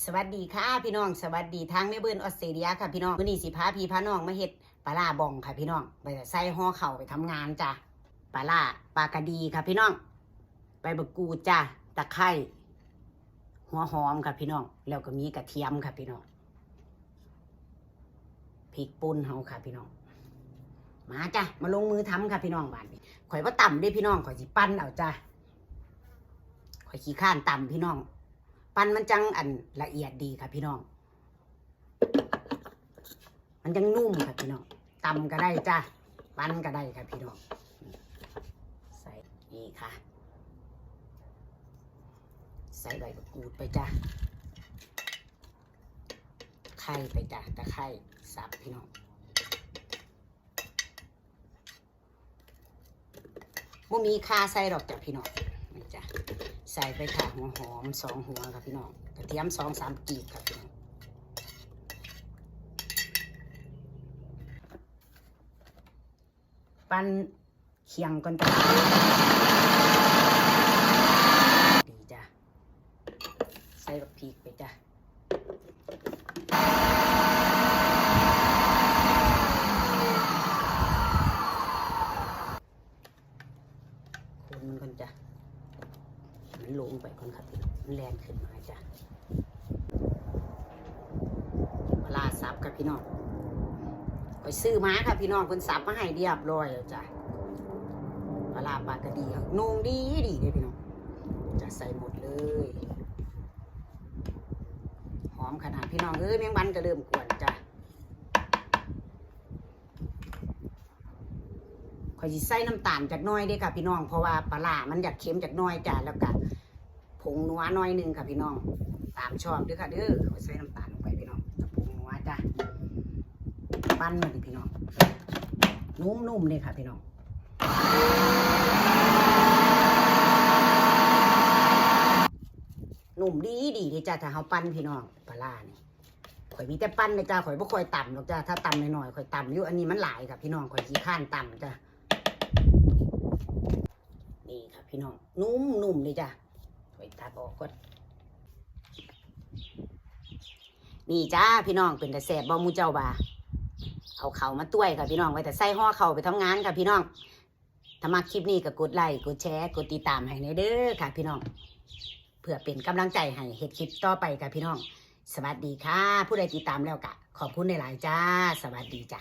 สวัสดีค่ะพี่น้องสวัสดีทางแม่เบิ้ลออสเตรเลียค่ะพี่น้องวันนี้สิพาพี่พาน้องมาเฮ็ดปลาล่าบองค่ะพี่น้องไปใส่ห่อเข่าไปทำงานจ้ะปลาล่าปลากระดีค่ะพี่น้องใบบักกูจ้ะตะไคร้หัวหอมค่ะพี่น้องแล้วก็มีกระเทียมค่ะพี่น้องพริกป่นเฮาค่ะพี่น้องมาจ้ะมาลงมือทำค่ะพี่น้องบ้านนี้ข่อยว่าต่ำเด้พี่น้องข่อยสิปั้นเอาจ้ะข่อยขี้ข้านต่ำพี่น้อง ปันมันจังอันละเอียดดีค่ะพี่น้อง มันจังนุ่มค่ะพี่น้องตำก็ได้จ้ะปั้นก็ได้ค่ะพี่น้อง ใส่นี่ค่ะ ใส่ใบมะกรูดไปจ้ะไข่ไปจ้ะตะไคร่สับพี่น้องบ่มีคาใส่ดอกจ้ะพี่น้องนี่จ้ะ ใส่ไปค่ะหัวหอมสองหัวค่ะพี่น้องกระเทียมสองสามกีบค่ะพี่น้องปั้นเคียงก่อนจ้ะดีจ้ะใส่บักพริกไปจ้ะคนมันก่อนจ้ะ มันลงไปก่อนครับพี่น้องมันแรงขึ้นมาจ้ะปลาซับครับพี่น้องไปซื้อมาค่ะพี่น้องคนสับมาให้เรียบร้อยแล้วจ้ะปลาปลากระดีนุ่งดีดีเลยพี่น้องจะใส่หมดเลย หอมขนาดพี่น้องเอ้ยแมงวันก็เริ่มกลัวนจ้ะ ขอยสิใส่น้ำตาลจากน้อยเด้อค่ะพี่น้อง เพราะว่าปลาร้ามันอยากเค็มจากน้อยจ้ะแล้วก็ผงนัวน้อยหนึงค่ะพี่น้อง ตามชอบเด้อค่ะเด้อขอยใส่น้ำตาลลงไปพี่น้องผงนัวจ้ะปั้นมาดิพี่น้อง นุ่มๆเลยค่ะพี่น้องนุ่มดีดีเลยจ้ะถ้าเฮาปั้นพี่น้องปลาร้านี่ยข่อยมีแต่ปั้นเลยจ้ะข่อยบ่ค่อยต่ำหรอกจ้ะถ้าต่ำหน่อยๆข่อยต่ำอยู่อันนี้มันหลายค่ะพี่น้องข่อยขี้ข้านต่ำจ้ะ นี่ค่ะพี่น้องนุ่มนุ่มเลยจ้ะถอยตัดออกก่อนนี่จ้าพี่น้องเป็นแต่แสบบ่หมูเจ้าบ่าเอาเข่ามาต้วยค่ะพี่น้องไว้แต่ใส่ห่อเข่าไปทำงานค่ะพี่น้องถ้ามาคลิปนี้ก็กดไลค์กดแชร์กดติดตามให้ในเด้อค่ะ พี่น้องเพื่อเป็นกำลังใจให้เฮ็ดคลิปต่อไปค่ะพี่น้อง สวัสดีค่ะ ผู้ใดติดตามแล้วกะ ขอบคุณในหลายจ้า สวัสดีจ้า